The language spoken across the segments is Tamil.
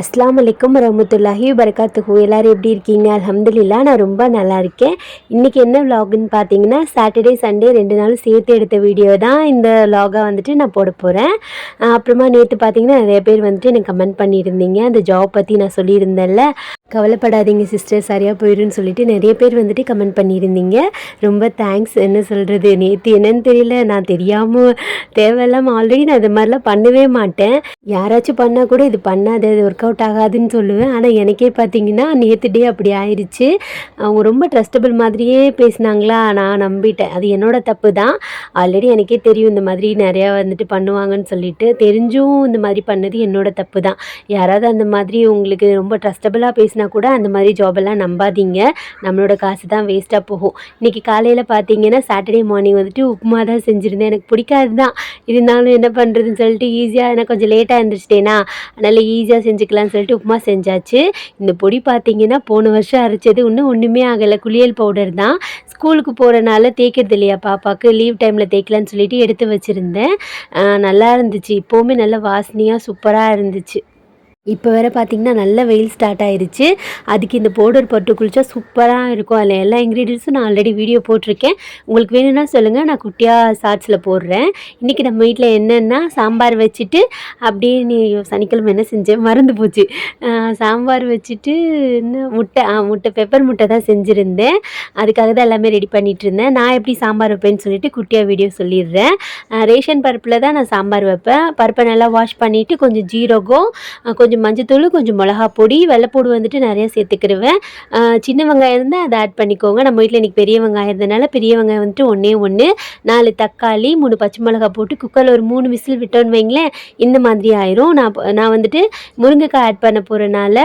அஸ்லாம் வலைக்கம் வரமத்துல்லாஹி வரகாத்துஹு எல்லோரும் எப்படி இருக்கீங்க? அலமதுல்லா நான் ரொம்ப நல்லா இருக்கேன். இன்றைக்கி என்ன விலாகுன்னு பார்த்தீங்கன்னா சாட்டர்டே சண்டே ரெண்டு நாளும் சேர்த்து எடுத்த வீடியோ தான் இந்த விலாகாக வந்துட்டு நான் போட போகிறேன் அப்புறமா நேற்று பார்த்தீங்கன்னா நிறைய பேர் வந்துட்டு எனக்கு கமெண்ட் பண்ணியிருந்தீங்க. அந்த ஜாப் பற்றி நான் சொல்லியிருந்தேன்ல. கவலைப்படாதீங்க சிஸ்டர் சரியாக போயிடும்னு சொல்லிட்டு நிறைய பேர் வந்துட்டு கமெண்ட் பண்ணியிருந்தீங்க. ரொம்ப தேங்க்ஸ் என்ன சொல்கிறது நேற்று என்னன்னு தெரியல. நான் தெரியாமல் தேவையில்லாமல் ஆல்ரெடி நான் இது மாதிரிலாம் பண்ணவே மாட்டேன். யாராச்சும் பண்ணால் கூட இது பண்ணாத இது ஒர்க் அவுட் ஆகாதுன்னு சொல்லுவேன். ஆனால் எனக்கே பார்த்தீங்கன்னா நேற்று டே அப்படி ஆயிடுச்சு. அவங்க ரொம்ப ட்ரஸ்டபிள் மாதிரியே பேசினாங்களா? நான் நம்பிட்டேன். அது என்னோடய தப்பு தான் ஆல்ரெடி எனக்கே தெரியும் இந்த மாதிரி நிறையா வந்துட்டு பண்ணுவாங்கன்னு சொல்லிட்டு. தெரிஞ்சும் இந்த மாதிரி பண்ணது என்னோடய தப்பு தான் யாராவது அந்த மாதிரி உங்களுக்கு ரொம்ப ட்ரஸ்டபுளாக பேசினா கூட அந்த மாதிரி ஜாபெல்லாம் நம்பாதீங்க. நம்மளோட காசு தான் வேஸ்ட்டாக போகும். இன்றைக்கி காலையில் பார்த்தீங்கன்னா சாட்டர்டே மார்னிங் வந்துட்டு உப்புமா தான் செஞ்சுருந்தேன். எனக்கு பிடிக்காது தான் இருந்தாலும் என்ன பண்ணுறதுன்னு சொல்லிட்டு ஈஸியாக எனக்கு கொஞ்சம் லேட்டாக இருந்துச்சிட்டேனா அதனால் ஈஸியாக செஞ்சுக்கலாம். செஞ்சுக்கலாம்னு சொல்லிட்டு உப்புமா செஞ்சாச்சு. இந்த பொடி பார்த்தீங்கன்னா போன வருஷம் அரைச்சது இன்னும் ஒன்றுமே ஆகலை. குளியல் பவுடர் தான். ஸ்கூலுக்கு போகிறனால தேய்க்கிறது இல்லையா பாப்பாவுக்கு லீவ் டைமில் தேய்க்கலான்னு சொல்லிட்டு எடுத்து வச்சுருந்தேன். நல்லா இருந்துச்சு. இப்போவுமே நல்ல வாசனையாக சூப்பராக இருந்துச்சு. இப்போ வேறு பார்த்தீங்கன்னா நல்ல வெயில் ஸ்டார்ட் ஆயிருச்சு. அதுக்கு இந்த பவுடர் பட்டு குளிச்சா சூப்பராக இருக்கும். அதில் எல்லா இன்க்ரீடியன்ஸும் நான் ஆல்ரெடி வீடியோ போட்டிருக்கேன். உங்களுக்கு வேணும்னா சொல்லுங்கள் நான் குட்டியாக ஷார்ட்ஸில் போடுறேன். இன்றைக்கி நம்ம வீட்டில் என்னென்னா சாம்பார் வச்சுட்டு அப்படியே நீ சனிக்கிழமை என்ன செஞ்சேன் மறந்து போச்சு. சாம்பார் வச்சுட்டு என்ன? முட்டை. ஆ முட்டை பெப்பர் முட்டை தான் செஞ்சுருந்தேன். அதுக்காக தான் எல்லாமே ரெடி பண்ணிகிட்டு இருந்தேன். நான் எப்படி சாம்பார் வைப்பேன்னு சொல்லிட்டு குட்டியாக வீடியோ சொல்லிடுறேன். ரேஷன் பருப்பில் தான் நான் சாம்பார் வைப்பேன். பருப்பை நல்லா வாஷ் பண்ணிவிட்டு கொஞ்சம் ஜீரகம் கொஞ்சம் மஞ்சத்தூள் கொஞ்சம் மிளகா பொடி வெள்ளைப்பூடு வந்துட்டு நிறைய சேர்த்துக்கிடுவேன் சின்ன வெங்காயம் இருந்தால் அதை ஆட் பண்ணிக்கோங்க. நம்ம வீட்டில் இன்றைக்கி பெரிய வெங்காயம் இருந்தனால பெரிய வெங்காயம் வந்துட்டு ஒன்றே ஒன்று நாலு தக்காளி மூணு பச்சை மிளகா போட்டு குக்கரில் ஒரு மூணு விசில் விட்டோன்னு வைங்களேன் இந்த மாதிரி ஆயிரும். நான் நான் வந்துட்டு முருங்கைக்காய் ஆட் பண்ண போகிறனால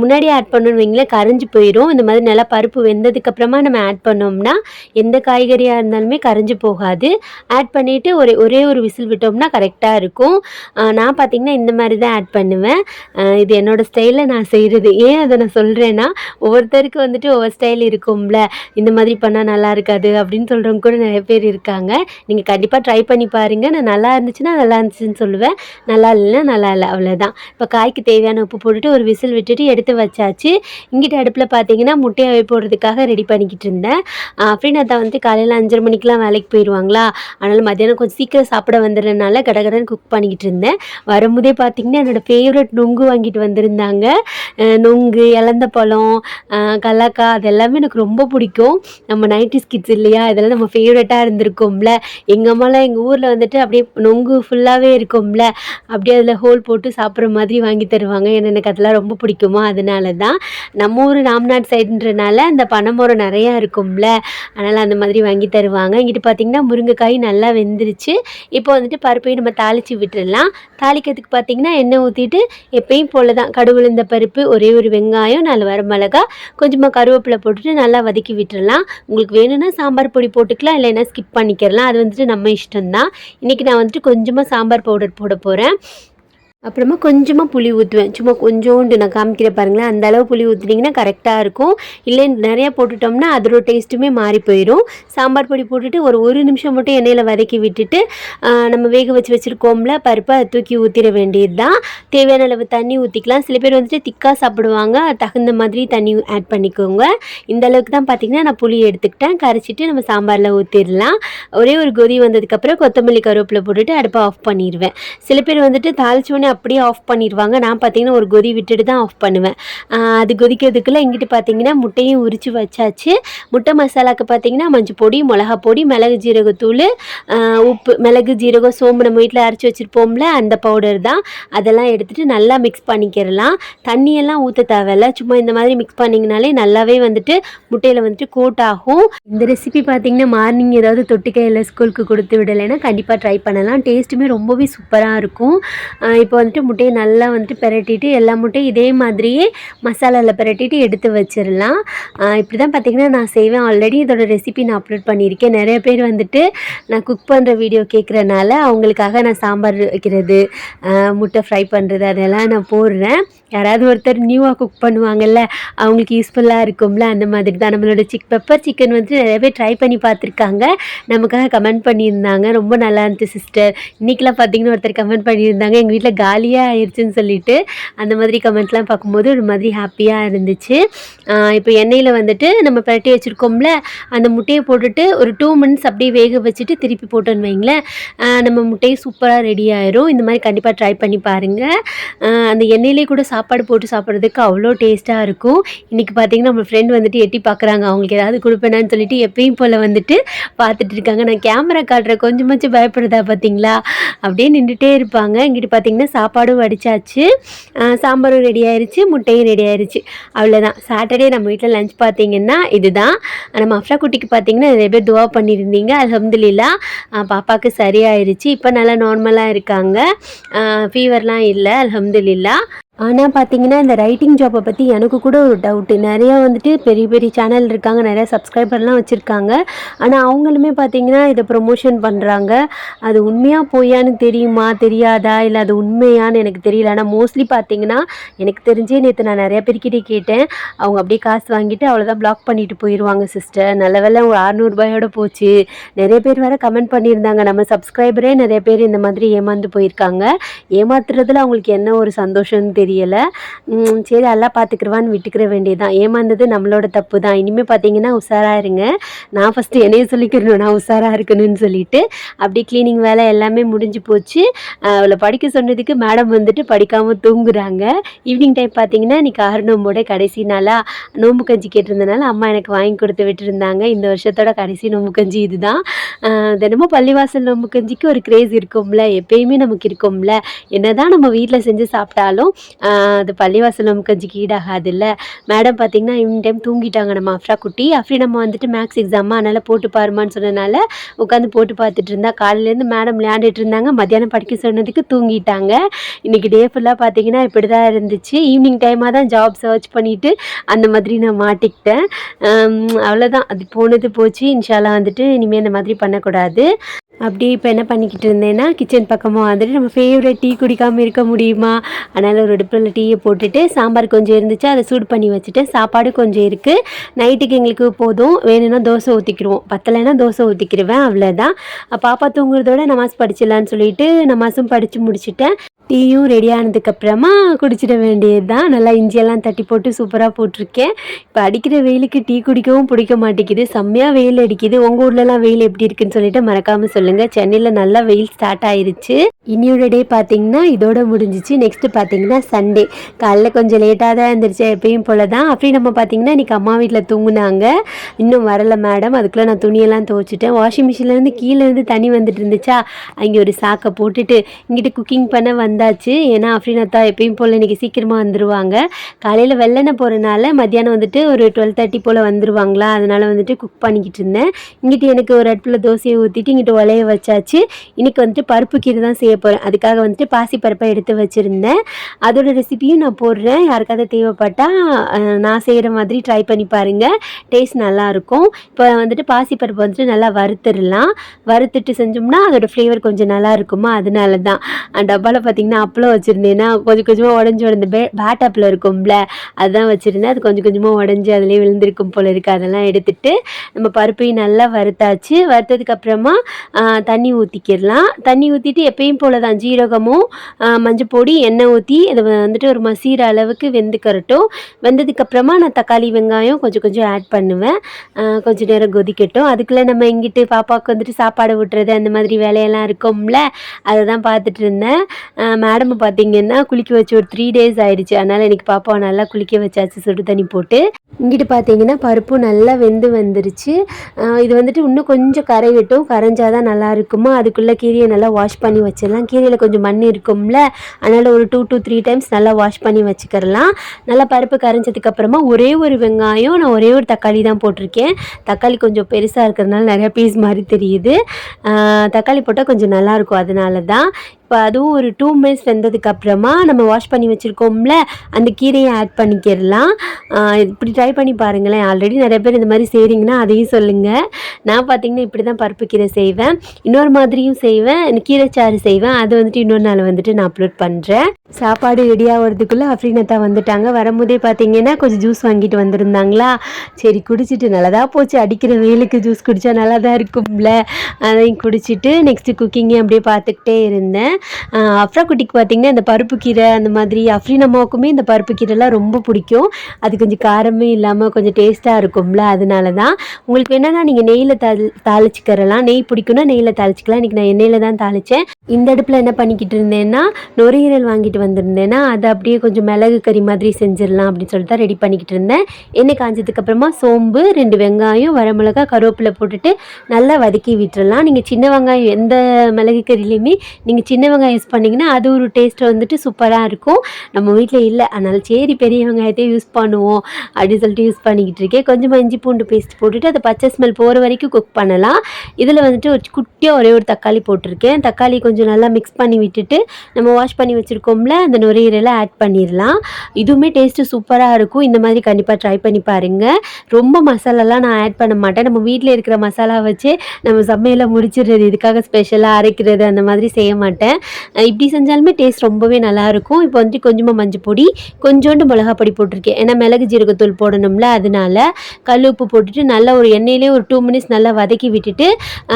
முன்னாடியே ஆட் பண்ணோன்னு வைங்களேன் கரைஞ்சி போயிடும் இந்த மாதிரி நல்லா பருப்பு வெந்ததுக்கப்புறமா நம்ம ஆட் பண்ணோம்னா எந்த காய்கறியாக இருந்தாலுமே கரைஞ்சி போகாது. ஆட் பண்ணிவிட்டு ஒரே ஒரே ஒரு விசில் விட்டோம்னா கரெக்டாக இருக்கும். நான் பார்த்திங்கன்னா இந்த மாதிரி தான் ஆட் பண்ணுவேன். இது என்னோட ஸ்டைலில் நான் செய்கிறது ஏன் அதை நான் சொல்கிறேன்னா ஒவ்வொருத்தருக்கு வந்துட்டு ஒவ்வொரு ஸ்டைல் இருக்கும்ல. இந்த மாதிரி பண்ணால் நல்லா இருக்காது அப்படின்னு சொல்கிறவங்க கூட நிறைய பேர் இருக்காங்க. நீங்கள் கண்டிப்பாக ட்ரை பண்ணி பாருங்கள் நான் நல்லா இருந்துச்சுன்னா நல்லா இருந்துச்சுன்னு சொல்லுவேன். நல்லா இல்லைன்னா நல்லா இல்லை அவ்வளோதான் இப்போ காய்க்கு தேவையான உப்பு போட்டுட்டு ஒரு விசில் விட்டுட்டு எடுத்து வச்சாச்சு. இங்கிட்ட அடுப்பில் பார்த்தீங்கன்னா முட்டையை போடுறதுக்காக ரெடி பண்ணிக்கிட்டு இருந்தேன். அப்படின்னா வந்து காலையில் அஞ்சரை மணிக்கெலாம் வேலைக்கு போயிடுவாங்களா அதனால் மத்தியானம் கொஞ்சம் சீக்கிரம் சாப்பிட வந்துடுறதுனால கடகடன்னு குக் பண்ணிக்கிட்டு இருந்தேன். வரும்போதே பார்த்தீங்கன்னா என்னோடய ஃபேவரட் நொங்கு வாங்கிட்டு வந்திருந்தாங்க. நொங்கு இலந்த பழம் அஹ் கல்லாக்காய் அது எல்லாமே எனக்கு ரொம்ப பிடிக்கும். நம்ம நைன்டி கிட்ஸ் இல்லையா? இதெல்லாம் நம்ம ஃபேவரட்டாக இருந்திருக்கோம்ல. எங்கள் அம்மாலாம் எங்கள் ஊரில் வந்துட்டு அப்படியே நொங்கு ஃபுல்லாகவே இருக்கும்ல. அப்படியே அதில் ஹோல் போட்டு சாப்பிட்ற மாதிரி வாங்கி தருவாங்க. ஏன்னா எனக்கு அதெல்லாம் ரொம்ப பிடிக்குமா? அதனால தான் நம்ம ஊர் ராம்நாட் சைடுன்றனால அந்த பனைமரம் நிறையா இருக்கும்ல. அதனால் அந்த மாதிரி வாங்கி தருவாங்க. இங்கிட்டு பார்த்தீங்கன்னா முருங்கைக்காய் நல்லா வெந்துருச்சு. இப்போ வந்துட்டு பருப்பையும் நம்ம தாளித்து விட்டுடலாம் தாளிக்கிறதுக்கு பார்த்தீங்கன்னா எண்ணெய் ஊற்றிட்டு எப்பயும் போல தான் கடுகுளுந்த பருப்பு ஒரே ஒரு வெங்காயம் நாலு வரமிளகா கொஞ்சமாக கருவேப்பிலை போட்டுட்டு நல்லா வதக்கி விட்டுறலாம். உங்களுக்கு வேணும்னா சாம்பார் பொடி போட்டுக்கலாம் இல்லைன்னா ஸ்கிப் பண்ணிக்கிறலாம். அது வந்துட்டு நம்ம இஷ்டம்தான். இன்றைக்கி நான் வந்துட்டு கொஞ்சமாக சாம்பார் பவுடர் போட போகிறேன் அப்புறமா கொஞ்சமாக புளி ஊற்றுவேன் சும்மா கொஞ்சோண்டு நான் காமிக்கிறேன் பாருங்களேன். அந்த அளவு புளி ஊற்றுனீங்கன்னா கரெக்டாக இருக்கும். இல்லை நிறையா போட்டுட்டோம்னா அதோட டேஸ்ட்டுமே மாறி போயிடும் சாம்பார் பொடி போட்டுட்டு ஒரு ஒரு நிமிஷம் மட்டும் எண்ணெயில் வதக்கி விட்டுட்டு நம்ம வேக வச்சு வச்சுருக்கோம்ல பருப்பை தூக்கி ஊற்றிட வேண்டியது தான் தேவையான அளவு தண்ணி ஊற்றிக்கலாம் சில பேர் வந்துட்டு திக்காக சாப்பிடுவாங்க. தகுந்த மாதிரி தண்ணி ஆட் பண்ணிக்கோங்க. இந்த அளவுக்கு தான் பார்த்திங்கன்னா நான் புளி எடுத்துக்கிட்டேன். கரைச்சிட்டு நம்ம சாம்பாரில் ஊற்றிடலாம் ஒரே ஒரு கொதி வந்ததுக்கப்புறம் கொத்தமல்லி கருவேப்பில் போட்டுட்டு அடுப்பை ஆஃப் பண்ணிடுவேன். சில பேர் வந்துட்டு தாளிச்சோன்னே அப்படியே ஆஃப் பண்ணிடுவாங்க. நான் பார்த்தீங்கன்னா ஒரு கொதி விட்டுட்டு தான் ஆஃப் பண்ணுவேன். அது கொதிக்கிறதுக்குள்ளே இங்கிட்டு பார்த்தீங்கன்னா முட்டையும் உரித்து வச்சாச்சு. முட்டை மசாலாக்கு பார்த்தீங்கன்னா மஞ்சள் பொடி மிளகா பொடி மிளகு ஜீரகத்தூள் உப்பு மிளகு ஜீரகம் சோம்பு நம்ம வீட்டில் அரைச்சி வச்சுருப்போம்ல அந்த பவுடர் தான். அதெல்லாம் எடுத்துகிட்டு நல்லா மிக்ஸ் பண்ணிக்கிறலாம் தண்ணியெல்லாம் ஊற்ற தேவையில்ல. சும்மா இந்த மாதிரி மிக்ஸ் பண்ணிங்கனாலே நல்லாவே வந்துட்டு முட்டையில் வந்துட்டு கோட் ஆகும். இந்த ரெசிபி பார்த்தீங்கன்னா மார்னிங் ஏதாவது தொட்டுக்கையில் ஸ்கூலுக்கு கொடுத்து விடலைன்னா கண்டிப்பாக ட்ரை பண்ணலாம். டேஸ்ட்டுமே ரொம்பவே சூப்பராக இருக்கும். இப்போ வந்துட்டு முட்டையை நல்லா வந்துட்டு பெரட்டிட்டு எல்லா முட்டையும் இதே மாதிரியே மசாலாவில் பெரட்டிட்டு எடுத்து வச்சிடலாம் இப்படி தான் பார்த்திங்கன்னா நான் செய்வேன். ஆல்ரெடி இதோட ரெசிபி நான் அப்லோட் பண்ணியிருக்கேன். நிறைய பேர் வந்துட்டு நான் குக் பண்ணுற வீடியோ கேட்குறனால அவங்களுக்காக நான் சாம்பார் வைக்கிறது முட்டை ஃப்ரை பண்ணுறது அதெல்லாம் நான் போடுறேன். யாராவது ஒருத்தர் நியூவாக குக் பண்ணுவாங்கல்ல அவங்களுக்கு யூஸ்ஃபுல்லாக இருக்கும்ல அந்த மாதிரி தான். நம்மளோட சிக் பெப்பர் சிக்கன் வந்துட்டு நிறைய பேர் ட்ரை பண்ணி பார்த்துருக்காங்க நமக்காக கமெண்ட் பண்ணியிருந்தாங்க. ரொம்ப நல்லா இருந்துச்சு சிஸ்டர் இன்றைக்கெலாம் பார்த்தீங்கன்னா ஒருத்தர் கமெண்ட் பண்ணியிருந்தாங்க. எங்கள் வீட்டில் ஜாலியாக ஆயிடுச்சுன்னு சொல்லிட்டு அந்த மாதிரி கமெண்ட்லாம் பார்க்கும்போது ஒரு மாதிரி ஹாப்பியாக இருந்துச்சு. இப்போ எண்ணெயில் வந்துட்டு நம்ம பரட்டி வச்சுருக்கோம்ல அந்த முட்டையை போட்டுட்டு ஒரு டூ மினிட்ஸ் அப்படியே வேக வச்சுட்டு திருப்பி போட்டோன்னு வைங்களேன். நம்ம முட்டையை சூப்பராக ரெடி ஆயிரும். இந்த மாதிரி கண்டிப்பாக ட்ரை பண்ணி பாருங்கள் அந்த எண்ணெயிலே கூட சாப்பாடு போட்டு சாப்பிட்றதுக்கு அவ்வளோ டேஸ்ட்டாக இருக்கும். இன்றைக்கி பார்த்தீங்கன்னா நம்ம ஃப்ரெண்ட் வந்துட்டு எட்டி பார்க்குறாங்க அவங்களுக்கு ஏதாவது கொடுப்பேனான்னு சொல்லிட்டு எப்பயும் போல் வந்துட்டு பார்த்துட்டு இருக்காங்க. நான் கேமரா காட்டுற கொஞ்சமாச்சும் பயப்படுறதா பார்த்தீங்களா அப்படியே நின்றுட்டே இருப்பாங்க. இங்கிட்டு பார்த்தீங்கன்னா சாப்பாடும் வடிச்சாச்சு. சாம்பாரும் ரெடி ஆயிடுச்சு முட்டையும் ரெடி ஆயிடுச்சு அவ்வளோதான் சாட்டர்டே நம்ம வீட்டில் லஞ்ச் பார்த்தீங்கன்னா இதுதான். நம்ம அஃப்ரா குட்டிக்கு பார்த்தீங்கன்னா நிறைய பேர் துவா பண்ணியிருந்தீங்க அல்ஹம்துலில்லா. பாப்பாவுக்கு சரியாயிருச்சு. இப்போ நல்லா நார்மலாக இருக்காங்க. ஃபீவர்லாம் இல்லை அலமதுல்லா ஆனால் பார்த்தீங்கன்னா இந்த ரைட்டிங் ஜாப்பை பற்றி எனக்கு கூட ஒரு டவுட்டு நிறையா வந்துட்டு பெரிய பெரிய சேனல் இருக்காங்க நிறையா சப்ஸ்கிரைபர்லாம் வச்சுருக்காங்க. ஆனால் அவங்களுமே பார்த்தீங்கன்னா இதை ப்ரொமோஷன் பண்ணுறாங்க அது உண்மையாக பொய்யான்னு தெரியுமா தெரியாதா? இல்லை அது உண்மையான்னு எனக்கு தெரியல. ஆனால் மோஸ்ட்லி பார்த்தீங்கன்னா எனக்கு தெரிஞ்சே நேற்று நான் நிறையா பேர்கிட்டே கேட்டேன். அவங்க அப்படியே காசு வாங்கிட்டு அவ்வளோதான் பிளாக் பண்ணிட்டு போயிடுவாங்க சிஸ்டர் நல்ல வேலை ஒரு அறநூறுபாயோட போச்சு. நிறைய பேர் வேறு கமெண்ட் பண்ணியிருந்தாங்க. நம்ம சப்ஸ்கிரைபரே நிறைய பேர் இந்த மாதிரி ஏமாந்து போயிருக்காங்க. ஏமாத்துறதுல அவங்களுக்கு என்ன ஒரு சந்தோஷம்னு தெரியலை. சரி எல்லாம் பார்த்துக்குருவான்னு விட்டுக்கிற வேண்டியதுதான். ஏமாந்தது நம்மளோட தப்பு தான் இனிமேல் பார்த்தீங்கன்னா உஷாராக இருங்க. நான் ஃபஸ்ட்டு என்னைய சொல்லிக்கிறணும். நான் உஷாராக இருக்கணும்னு சொல்லிட்டு அப்படி க்ளீனிங் வேலை எல்லாமே முடிஞ்சு போச்சு. அவளை படிக்க சொன்னதுக்கு மேடம் வந்துட்டு படிக்காமல் தூங்குறாங்க. ஈவினிங் டைம் பார்த்தீங்கன்னா இன்னைக்கு ஆறு நோம்போட கடைசி நாளாக நோம்பு கஞ்சி கேட்டிருந்தனால அம்மா எனக்கு வாங்கி கொடுத்து விட்டுருந்தாங்க. இந்த வருஷத்தோட கடைசி நோம்பு கஞ்சி இதுதான். தினமும் பள்ளிவாசல் நோம்பு கஞ்சிக்கு ஒரு கிரேஸ் இருக்கும்ல. எப்பயுமே நமக்கு இருக்கும்ல. என்னதான் நம்ம வீட்டில் செஞ்சு சாப்பிட்டாலும் அது பள்ளிவாசல் நமக்கு கஞ்சிக்கு ஈடாகாதுல்ல மேடம் பார்த்தீங்கன்னா ஈவினிங் டைம் தூங்கிட்டாங்க நம்ம அஃப்ரா குட்டி. அஃப்ரி நம்ம வந்துட்டு மேக்ஸ் எக்ஸாமா அதனால் போட்டு பாருமான்னு சொன்னனால உட்காந்து போட்டு பார்த்துட்டு இருந்தா. காலையிலேருந்து மேடம் விளையாண்டுட்டு இருந்தாங்க. மத்தியானம் படிக்க சொன்னதுக்கு தூங்கிட்டாங்க. இன்னைக்கு டே ஃபுல்லாக பார்த்தீங்கன்னா இப்படி தான் இருந்துச்சு. ஈவினிங் டைமாக தான் ஜாப் சர்ச் பண்ணிட்டு அந்த மாதிரி நான் மாட்டிக்கிட்டேன். அவ்வளோதான் அது போனது போச்சு. இன்ஷால்லா வந்துட்டு இனிமேல் இந்த மாதிரி பண்ணக்கூடாது. அப்படியே இப்போ என்ன பண்ணிக்கிட்டு இருந்தேன்னா கிச்சன் பக்கமாக வந்துட்டு நம்ம ஃபேவரட் டீ குடிக்காமல் இருக்க முடியுமா? அதனால் ஒரு அடுப்பில் டீயை போட்டுட்டு சாம்பார் கொஞ்சம் இருந்துச்சு அதை சூடு பண்ணி வச்சுட்டு சாப்பாடு கொஞ்சம் இருக்குது நைட்டுக்கு எங்களுக்கு போதும். வேணும்னா தோசை ஊற்றிக்கிடுவோம் பத்தலைன்னா தோசை ஊற்றிக்கிடுவேன் அவ்வளோதான் பாப்பா தூங்குறதோட நமாஸ் படிச்சிடலான்னு சொல்லிட்டு நமாஸும் படித்து முடிச்சிட்டேன். டீயும் ரெடி ஆனதுக்கப்புறமா குடிச்சிட வேண்டியது தான் நல்லா இஞ்சியெல்லாம் தட்டி போட்டு சூப்பராக போட்டிருக்கேன். இப்போ அடிக்கிற வெயிலுக்கு டீ குடிக்கவும் பிடிக்க மாட்டேங்குது. செம்மையாக வெயில் அடிக்குது. உங்கள் ஊர்லலாம் வெயில் எப்படி இருக்குன்னு சொல்லிட்டு மறக்காமல் சொல்லுங்கள் சென்னையில் நல்லா வெயில் ஸ்டார்ட் ஆயிருச்சு. இன்னியோட டே பார்த்தீங்கன்னா இதோட முடிஞ்சிச்சு. நெக்ஸ்ட்டு பார்த்தீங்கன்னா சண்டே காலைல கொஞ்சம் லேட்டாக தான் இருந்துருச்சு எப்பயும் போல தான் அப்படி நம்ம பார்த்தீங்கன்னா இன்றைக்கி அம்மா வீட்டில் தூங்குனாங்க. இன்னும் வரலை மேடம் அதுக்குள்ளே நான் துணியெல்லாம் துவைச்சிட்டேன். வாஷிங் மிஷின்லேருந்து கீழே இருந்து தண்ணி வந்துட்டு இருந்துச்சா? அங்கே ஒரு சாக்கை போட்டுட்டு இங்கிட்டு குக்கிங் பண்ண வந்தாச்சு. ஏன்னா அஃப்ரினத்தா எப்பயும் போல் இன்றைக்கி சீக்கிரமாக வந்துடுவாங்க காலையில் வெள்ளனை போகிறனால மத்தியானம் வந்துட்டு ஒரு டுவெல் தேர்ட்டி போல் வந்துடுவாங்களா அதனால் வந்துட்டு குக் பண்ணிக்கிட்டு இருந்தேன். இங்கிட்டு எனக்கு ஒரு அடுப்பில் தோசையை ஊற்றிட்டு இங்கிட்டு உலைய வச்சாச்சு. இன்றைக்கி வந்துட்டு பருப்பு கீரை தான் செய்ய போகிறேன் அதுக்காக வந்துட்டு பாசி பருப்பை எடுத்து வச்சுருந்தேன். அதோட ரெசிபியும் நான் போடுறேன். யாருக்காவது தேவைப்பட்டால் நான் செய்கிற மாதிரி ட்ரை பண்ணி பாருங்கள் டேஸ்ட் நல்லாயிருக்கும். இப்போ வந்துட்டு பாசிப்பருப்பு வந்துட்டு நல்லா வறுத்துடலாம். வறுத்துட்டு செஞ்சோம்னா அதோட ஃப்ளேவர் கொஞ்சம் நல்லா இருக்குமா அதனால தான். டப்பாவில் பார்த்தீங்கன்னா அப்பளம் வச்சுருந்தேன்னா கொஞ்சம் கொஞ்சமாக உடஞ்சி உடந்த பே பேட் அப்பளம் இருக்கும்ல அதுதான் வச்சுருந்தேன். அது கொஞ்சம் கொஞ்சமாக உடஞ்சி அதுலேயே விழுந்திருக்கும் போல் இருக்குது அதெல்லாம் எடுத்துட்டு நம்ம பருப்பையும் நல்லா வறுத்தாச்சு. வறுத்ததுக்கப்புறமா தண்ணி ஊற்றிக்கிடலாம் தண்ணி ஊற்றிட்டு எப்பயும் போல் தான் ஜீரகமும் மஞ்சள் பொடி எண்ணெய் ஊற்றி அதை வந்துட்டு ஒரு மசீர அளவுக்கு வெந்துக்கரட்டும் வெந்ததுக்கப்புறமா நான் தக்காளி வெங்காயம் கொஞ்சம் கொஞ்சம் ஆட் பண்ணுவேன். கொஞ்சம் கொஞ்ச நேரம் கொதிக்கட்டும். அதுக்குள்ளே நம்ம இங்கிட்டு பாப்பாவுக்கு வந்துட்டு சாப்பாடு விட்டுறது அந்த மாதிரி வேலையெல்லாம் இருக்கும்ல அதை தான் பார்த்துட்டு இருந்தேன் மேடம் பார்த்தீங்கன்னா குளிக்க வச்சு ஒரு த்ரீ டேஸ் ஆயிடுச்சு. அதனால் எனக்கு பாப்பாவை நல்லா குளிக்க வச்சாச்சு சுடு தண்ணி போட்டு. இங்கிட்டு பார்த்தீங்கன்னா பருப்பு நல்லா வெந்து வந்துருச்சு. இது வந்துட்டு இன்னும் கொஞ்சம் கரையட்டும் கரைஞ்சாதான் நல்லா இருக்குமா? அதுக்குள்ளே கீரையை நல்லா வாஷ் பண்ணி வச்சிடலாம். கீரையில் கொஞ்சம் மண் இருக்கும்ல. அதனால் ஒரு டூ டூ த்ரீ டைம்ஸ் நல்லா வாஷ் பண்ணி வச்சுக்கிறலாம். நல்லா பருப்பு கரைஞ்சதுக்கப்புறமா ஒரே ஒரு வெங்காயம் நான் ஒரே ஒரு தக்காளி தான் போட்டிருக்கேன். தக்காளி கொஞ்சம் பெருசாக இருக்கிறதுனால நிறையா பீஸ் மாதிரி தெரியுது. தக்காளி போட்டால் கொஞ்சம் நல்லாயிருக்கும் அதனால தான் இப்போ அதுவும் ஒரு டூ மினிட்ஸ் வெந்ததுக்கு அப்புறமா நம்ம வாஷ் பண்ணி வச்சுருக்கோம்ல அந்த கீரையை ஆட் பண்ணிக்கிடலாம். இப்படி ட்ரை பண்ணி பாருங்களேன். ஆல்ரெடி நிறைய பேர் இந்த மாதிரி செய்கிறீங்கன்னா அதையும் சொல்லுங்கள் நான் பார்த்தீங்கன்னா இப்படி தான் பருப்பு கீரை செய்வேன். இன்னொரு மாதிரியும் செய்வேன். கீரை கீரைச்சாறு செய்வேன். அது வந்துட்டு இன்னொரு நாள் வந்துட்டு நான் அப்லோட் பண்ணுறேன் சாப்பாடு ரெடி ஆகிறதுக்குள்ளே அஃப்ரீனத்தா வந்துட்டாங்க. வரும்போதே பார்த்தீங்கன்னா கொஞ்சம் ஜூஸ் வாங்கிட்டு வந்திருந்தாங்களா? சரி குடிச்சிட்டு நல்லதாக போச்சு. அடிக்கிற வெயிலுக்கு ஜூஸ் குடித்தா நல்லா தான் இருக்கும்ல. அதையும் குடிச்சிட்டு நெக்ஸ்ட்டு குக்கிங்கே அப்படியே பார்த்துக்கிட்டே இருந்தேன். அஃப்ரா குட்டிக்கு பார்த்திங்கன்னா இந்த பருப்பு கீரை அந்த மாதிரி அஃப்ரின் அம்மாவுக்குமே இந்த பருப்பு கீரைலாம் ரொம்ப பிடிக்கும். அது கொஞ்சம் காரமே இல்லாமல் கொஞ்சம் டேஸ்ட்டாக இருக்கும்ல அதனால தான் உங்களுக்கு என்னென்னா நீங்கள் நெய்யில் தாளி தாளிச்சிக்கிறலாம். நெய் பிடிக்குன்னா நெய்யில் தாளிச்சிக்கலாம். இன்றைக்கி நான் எண்ணெயில் தான் தாளித்தேன் இந்த அடுப்பில் என்ன பண்ணிக்கிட்டு இருந்தேன்னா நுரையீரல் வாங்கிட்டு வந்திருந்தேன்னா அதை அப்படியே கொஞ்சம் மிளகு கறி மாதிரி செஞ்சிடலாம் அப்படின்னு சொல்லிட்டு தான் ரெடி பண்ணிக்கிட்டு இருந்தேன். எண்ணெய் காஞ்சதுக்கப்புறமா சோம்பு ரெண்டு வெங்காயம் வரமிளகா கருவேப்பிலை போட்டுட்டு நல்லா வதக்கி விட்டுறலாம். நீங்கள் சின்ன வெங்காயம் எந்த மிளகு கறிலையுமே நீங்கள் சின்ன வெங்காயம் யூஸ் பண்ணிங்கன்னா அது ஒரு டேஸ்ட் வந்துட்டு சூப்பராக இருக்கும். நம்ம வீட்டில் இல்லை. அதனால் சரி பெரிய வெங்காயத்தையே யூஸ் பண்ணுவோம் அப்படின்னு சொல்லிட்டு யூஸ் பண்ணிக்கிட்டு இருக்கேன். கொஞ்சமாக இஞ்சி பூண்டு பேஸ்ட் போட்டுட்டு அதை பச்சை ஸ்மெல் போகிற வரைக்கும் குக் பண்ணலாம். இதில் வந்துட்டு ஒரு குட்டியாக ஒரே ஒரு தக்காளி போட்டிருக்கேன். தக்காளி கொஞ்சம் நல்லா மிக்ஸ் பண்ணி விட்டுட்டு நம்ம வாஷ் பண்ணி வச்சுருக்கோம்ல அந்த நுரையீரலை ஆட் பண்ணிடலாம். இதுவுமே டேஸ்ட்டு சூப்பராக இருக்கும். இந்த மாதிரி கண்டிப்பாக ட்ரை பண்ணி பாருங்கள் ரொம்ப மசாலாலாம் நான் ஆட் பண்ண மாட்டேன். நம்ம வீட்டில் இருக்கிற மசாலா வச்சு நம்ம சமையலை முடிச்சிடுறது இதுக்காக ஸ்பெஷலாக அரைக்கிறது அந்த மாதிரி செய்ய மாட்டேன். இப்படி செஞ்சாலுமே டேஸ்ட் ரொம்பவே நல்லாயிருக்கும். இப்போ வந்துட்டு கொஞ்சமாக மஞ்சள் பொடி கொஞ்சோண்டு மிளகா பொடி போட்டிருக்கேன். ஏன்னா மிளகு ஜீரகத்தூள் போடணும்ல அதனால கல் உப்பு போட்டுட்டு நல்லா ஒரு எண்ணெயிலே ஒரு டூ மினிட்ஸ் நல்லா வதக்கி விட்டுட்டு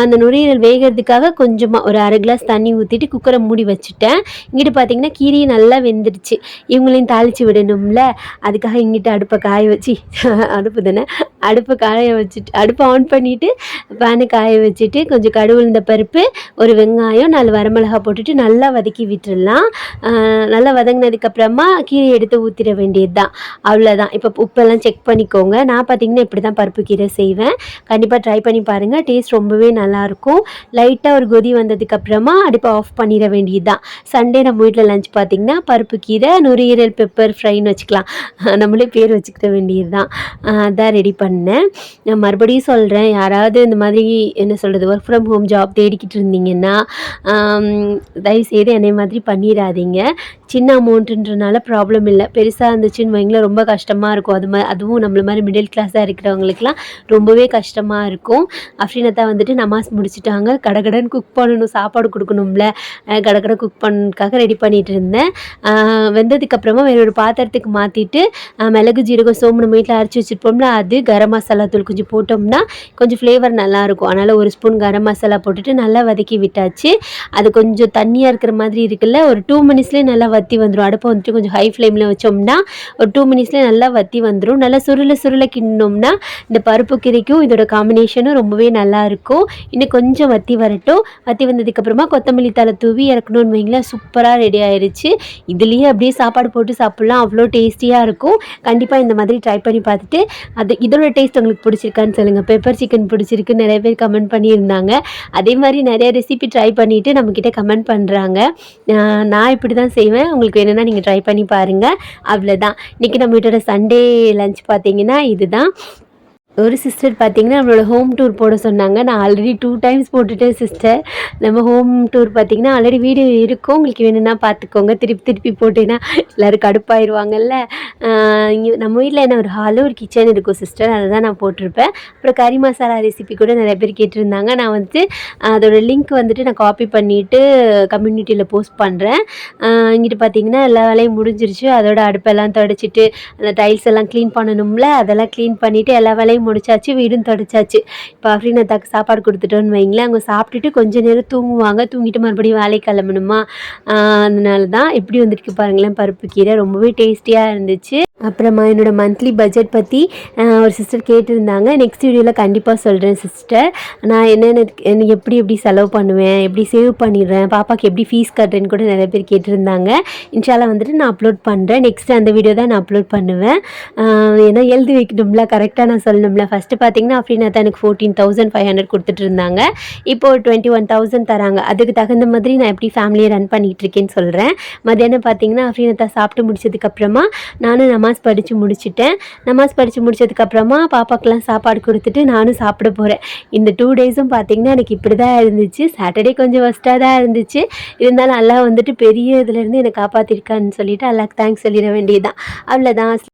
அந்த நுரையீரல் வேகிறதுக்காக கொஞ்சமாக ஒரு அரை கிளாஸ் தண்ணி ஊற்றிட்டு குக்கரை மூடி வச்சுட்டேன். இங்கிட்டு பார்த்தீங்கன்னா கீரையை நல்லா வெந்துடுச்சு. இவங்களையும் தாளித்து விடணும்ல. அதுக்காக இங்கிட்டு அடுப்பை காய வச்சு அடுப்பு தானே? அடுப்பை காய வச்சுட்டு அடுப்பை ஆன் பண்ணிவிட்டு பேனை காய வச்சுட்டு கொஞ்சம் கடுவுழுந்த பருப்பு ஒரு வெங்காயம் நாலு வரமிளகா போட்டுட்டு நல்லா வதக்கி விட்டுடலாம் நல்லா வதங்கினதுக்கப்புறமா கீரை எடுத்து ஊற்றிட வேண்டியது தான் அவ்வளோதான் இப்போ உப்பெல்லாம் செக் பண்ணிக்கோங்க. நான் பார்த்தீங்கன்னா இப்படி தான் பருப்பு கீரை செய்வேன். கண்டிப்பாக ட்ரை பண்ணி பாருங்கள் டேஸ்ட் ரொம்பவே நல்லாயிருக்கும். லைட்டாக ஒரு கொதி வந்ததுக்கப்புறமா அடுப்பை ஆஃப் பண்ணிட வேண்டியது தான் சண்டே நம்ம வீட்டில் லஞ்ச் பார்த்திங்கன்னா பருப்பு கீரை நுரையீரல் பெப்பர் ஃப்ரைன்னு வச்சுக்கலாம். நம்மளே பேர் வச்சுக்கிட வேண்டியது தான் அதான் ரெடி பண்ணேன். நான் மறுபடியும் சொல்கிறேன் யாராவது இந்த மாதிரி என்ன சொல்கிறது ஒர்க் ஃப்ரம் ஹோம் ஜாப் தேடிக்கிட்டு இருந்தீங்கன்னா தயவுசெய்து என்னை மாதிரி பண்ணிடாதீங்க. சின்ன அமௌண்ட்டுன்றனால ப்ராப்ளம் இல்லை. பெருசாக இருந்துச்சுன்னு வைங்களேன் ரொம்ப கஷ்டமாக இருக்கும். அது மாதிரி அதுவும் நம்மள மாதிரி மிடில் கிளாஸாக இருக்கிறவங்களுக்குலாம் ரொம்பவே கஷ்டமாக இருக்கும். அஃப்ரினத்தா வந்துட்டு நமாஸ் முடிச்சிட்டாங்க. கடகடன் குக் பண்ணணும் சாப்பாடு கொடுக்கணும்ல. அஹ் கடகட குக் பண்ணுக்காக ரெடி பண்ணிட்டு இருந்தேன். வெந்ததுக்கப்புறமா வேற ஒரு பாத்திரத்துக்கு மாற்றிட்டு மிளகு ஜீரகம் சோம்பு நம்ம வீட்டில் அரைச்சி வச்சுருப்போம்ல அது கரம் மசாலா தூள் கொஞ்சம் போட்டோம்னா கொஞ்சம் ஃப்ளேவர் நல்லாயிருக்கும் அதனால் ஒரு ஸ்பூன் கரம் மசாலா போட்டுட்டு நல்லா வதக்கி விட்டாச்சு. அது கொஞ்சம் தண்ணி தண்ணியாக இருக்கிற மாதிரி இருக்குல்ல ஒரு டூ மினிட்ஸ்லேயே நல்லா வத்தி வந்துடும் அடுப்பை வந்துட்டு கொஞ்சம் ஹை ஃப்ளேமில் வச்சோம்னா ஒரு டூ மினிட்ஸ்லேயே நல்லா வத்தி வந்துடும் நல்லா சுருள சுருள கிண்ணோம்னா இந்த பருப்பு கீரைக்கும் இதோட காம்பினேஷனும் ரொம்பவே நல்லா இருக்கும். இன்னும் கொஞ்சம் வத்தி வரட்டும். வத்தி வந்ததுக்கப்புறமா கொத்தமல்லி தலை தூவி இறக்கணும்னு வைங்களேன். சூப்பராக ரெடி ஆயிடுச்சு இதுலேயே அப்படியே சாப்பாடு போட்டு சாப்பிட்லாம். அவ்வளோ டேஸ்டியாக இருக்கும். கண்டிப்பாக இந்த மாதிரி ட்ரை பண்ணி பார்த்துட்டு அது இதோட டேஸ்ட் உங்களுக்கு பிடிச்சிருக்கான்னு சொல்லுங்கள் பெப்பர் சிக்கன் பிடிச்சிருக்கு. நிறைய பேர் கமெண்ட் பண்ணியிருந்தாங்க. அதே மாதிரி நிறைய ரெசிபி ட்ரை பண்ணிவிட்டு நம்மக்கிட்ட கமெண்ட் பண்ணுறாங்க நான் இப்படி தான் செய்வேன். உங்களுக்கு வேணும்னா நீங்கள் ட்ரை பண்ணி பாருங்கள் அவ்வளோதான் இன்றைக்கி நம்ம வீட்டோட சண்டே லஞ்ச் பார்த்தீங்கன்னா இதுதான். ஒரு சிஸ்டர் பார்த்தீங்கன்னா நம்மளோட ஹோம் டூர் போட சொன்னாங்க. நான் ஆல்ரெடி டூ டைம்ஸ் போட்டுட்டேன் சிஸ்டர் நம்ம ஹோம் டூர் பார்த்தீங்கன்னா ஆல்ரெடி வீடியோ இருக்கும். உங்களுக்கு வேணும்னா பார்த்துக்கோங்க திருப்பி திருப்பி போட்டேன்னா எல்லோரும் கடுப்பாயிருவாங்கல்ல. இங்கே நம்ம வீட்டில் என்ன ஒரு ஹாலு ஒரு கிச்சன் இருக்கும் சிஸ்டர் அதை தான் நான் போட்டிருப்பேன். அப்புறம் கறி மசாலா ரெசிபி கூட நிறைய பேர் கேட்டிருந்தாங்க. நான் வந்துட்டு அதோடய லிங்க் வந்துட்டு நான் காப்பி பண்ணிவிட்டு கம்யூனிட்டியில் போஸ்ட் பண்ணுறேன் இங்கிட்டு பார்த்தீங்கன்னா எல்லா வேலையும் முடிஞ்சிருச்சு. அதோட அடுப்பெல்லாம் தொடச்சிட்டு அந்த டைல்ஸ் எல்லாம் க்ளீன் பண்ணணும்ல. அதெல்லாம் க்ளீன் பண்ணிவிட்டு எல்லா வேலையும் முடிச்சாச்சு வீடும் தொடச்சாச்சு. இப்போ அஃப்ரீனத்தாக்கு சாப்பாடு கொடுத்துட்டோன்னு வைங்களேன். அவங்க சாப்பிட்டுட்டு கொஞ்ச நேரம் தூங்குவாங்க. தூங்கிட்டு மறுபடியும் வேலைக்கு கிளம்பணுமா? அதனால தான் எப்படி வந்துருக்கு பாருங்களேன் பருப்பு கீரை. ரொம்பவே டேஸ்டியாக இருந்துச்சு. அப்புறமா என்னோட மந்த்லி பட்ஜெட் பற்றி ஒரு சிஸ்டர் கேட்டிருந்தாங்க. நெக்ஸ்ட் வீடியோவில் கண்டிப்பாக சொல்கிறேன் சிஸ்டர் நான் என்னென்ன எப்படி எப்படி செலவு பண்ணுவேன் எப்படி சேவ் பண்ணிடுறேன் பாப்பாக்கு எப்படி ஃபீஸ் கட்டுறேன்னு கூட நிறைய பேர் கேட்டிருந்தாங்க. இன்ஷால்லா வந்துட்டு நான் அப்லோட் பண்ணுறேன் நெக்ஸ்ட் அந்த வீடியோ தான் நான் அப்லோட் பண்ணுவேன். ஏன்னா எழுதி வைக்கணும்ல கரெக்டாக நான் சொல்லணும் சொல்லணும்ல ஃபஸ்ட்டு பார்த்தீங்கன்னா அப்படின்னா தான் எனக்கு ஃபோர்டீன் தௌசண்ட் ஃபைவ் ஹண்ட்ரட் கொடுத்துட்டு இருந்தாங்க. இப்போ டுவெண்ட்டி ஒன் தௌசண்ட் தராங்க. அதுக்கு தகுந்த மாதிரி நான் எப்படி ஃபேமிலியை ரன் பண்ணிகிட்டு இருக்கேன்னு சொல்கிறேன் மத்தியானம் பார்த்தீங்கன்னா அஃப்ரீனத்தா சாப்பிட்டு முடிச்சதுக்கப்புறமா நானும் நமாஸ் படித்து முடிச்சுட்டேன். நமாஸ் படித்து முடிச்சதுக்கப்புறமா பாப்பாக்கெல்லாம் சாப்பாடு கொடுத்துட்டு நானும் சாப்பிட போகிறேன் இந்த டூ டேஸும் பார்த்தீங்கன்னா எனக்கு இப்படி தான் இருந்துச்சு. சாட்டர்டே கொஞ்சம் ஒஸ்ட்டாக தான் இருந்துச்சு. இருந்தாலும் அல்லாஹ் வந்துட்டு பெரிய இதுலேருந்து என்னை காப்பாற்றிருக்கான்னு சொல்லிட்டு அல்லாக்கு தேங்க்ஸ் சொல்லிட வேண்டியதுதான். அவ்வளோதான்